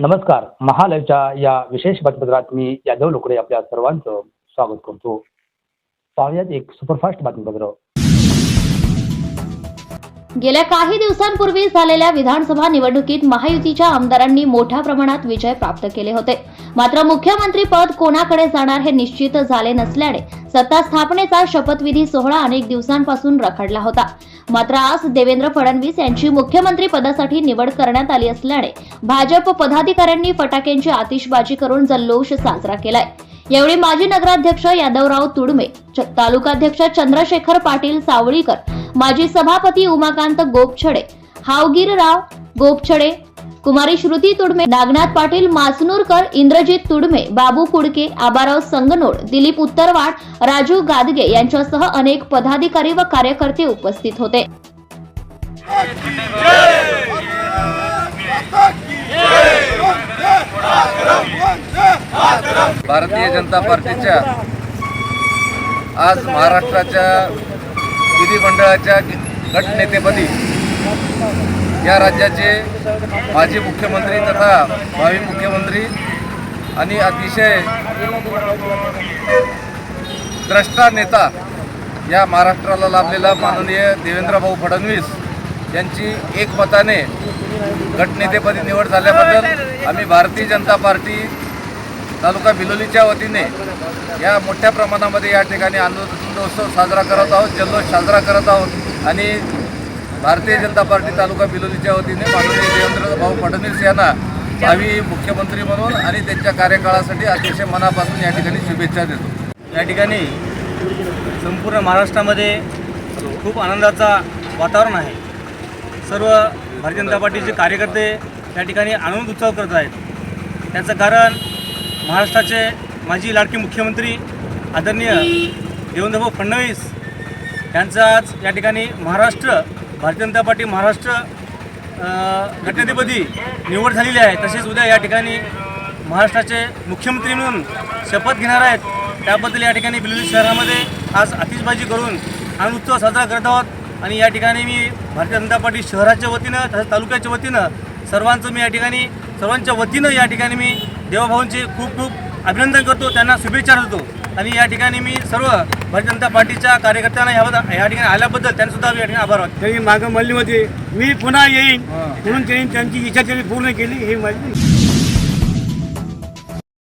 नमस्कार. महालयच्या या विशेष बातमीपत्रात मी यादव लोकडे आपल्या सर्वांचं स्वागत करतो. पाहुयात एक सुपरफास्ट बातमीपत्र. गेल्या काही दिवसांपूर्वी झालेल्या विधानसभा निवडणुकीत महायुतीच्या आमदारांनी मोठ्या प्रमाणात विजय प्राप्त केले होते. मात्र मुख्यमंत्री पद कोणाकडे जाणार हे निश्चित झाले नसल्याने सत्ता स्थापनेचा शपथविधी सोहळा अनेक दिवसांपासून रखडला होता. मात्र आज देवेंद्र फडणवीस यांची मुख्यमंत्री पदासाठी निवड करण्यात आली असल्याने भाजप पदाधिकाऱ्यांनी फटाक्यांची आतिषबाजी करून जल्लोष साजरा केलाय. यावेळी माजी नगराध्यक्ष यादवराव तुडमे च- तालुकाध्यक्ष चंद्रशेखर पाटील सावळीकर माजी सभापती उमाकांत गोपछडे हावगीरराव गोपछडे कुमारी श्रुती तुडमे नागनाथ पाटील मासनूरकर इंद्रजित तुडमे बाबू कुडके आबाराव संगनोड दिलीप उत्तरवाड राजू गादगे यांच्यासह अनेक पदाधिकारी व कार्यकर्ते उपस्थित होते. भारतीय जनता पार्टीच्या आज महाराष्ट्राच्या विधिमंडळाच्या गटनेतेपदी या राज्याचे माजी मुख्यमंत्री तथा भावी मुख्यमंत्री आणि अतिशय द्रष्टा नेता या महाराष्ट्राला लाभलेला माननीय देवेंद्रभाऊ फडणवीस यांची एकमताने गटनेतेपदी निवड झाल्याबद्दल आम्ही भारतीय जनता पार्टी तालुका बिलोलीच्या वतीने या मोठ्या प्रमाणामध्ये या ठिकाणी आनंदोत्सव साजरा करत आहोत जल्लोष साजरा करत आहोत आणि भारतीय जनता पार्टी तालुका बिलोलीच्या वतीने माननीय देवेंद्र भाऊ फडणवीस यांना भावी मुख्यमंत्री म्हणून आणि त्यांच्या कार्यकाळासाठी अतिशय मनापासून या ठिकाणी शुभेच्छा देतो. या ठिकाणी संपूर्ण महाराष्ट्रामध्ये खूप आनंदाचा वातावरण आहे. सर्व भारतीय जनता पार्टीचे कार्यकर्ते या ठिकाणी आनंद उत्सव करत आहेत. त्याचं कारण महाराष्ट्राचे माजी लाडके मुख्यमंत्री आदरणीय देवेंद्रभाऊ फडणवीस यांचं आज या ठिकाणी महाराष्ट्र भारतीय जनता पार्टी महाराष्ट्र अ, निवड झालेली आहे. तसेच उद्या या ठिकाणी महाराष्ट्राचे मुख्यमंत्री म्हणून शपथ घेणार आहेत. त्याबद्दल या ठिकाणी बिलोली शहरामध्ये आज आतिषबाजी करून आनंद उत्सव साजरा करत आहोत. आणि या ठिकाणी मी भारतीय जनता पार्टी शहराच्या वतीनं तसंच तालुक्याच्या वतीनं सर्वांचं मी या ठिकाणी सर्वांच्या वतीनं या ठिकाणी मी देवाभाऊंचे खूप खूप अभिनंदन करतो. त्यांना शुभेच्छा देतो. आणि या ठिकाणी मी सर्व भारतीय जनता पार्टीच्या कार्यकर्त्यांना या या ठिकाणी आल्याबद्दल त्यांना सुद्धा या ठिकाणी आभार वाटतो त्यांनी मागं म्हणली होती. मी पुन्हा येईन. म्हणून त्यांनी त्यांची इच्छा त्यांनी पूर्ण केली. हे माझी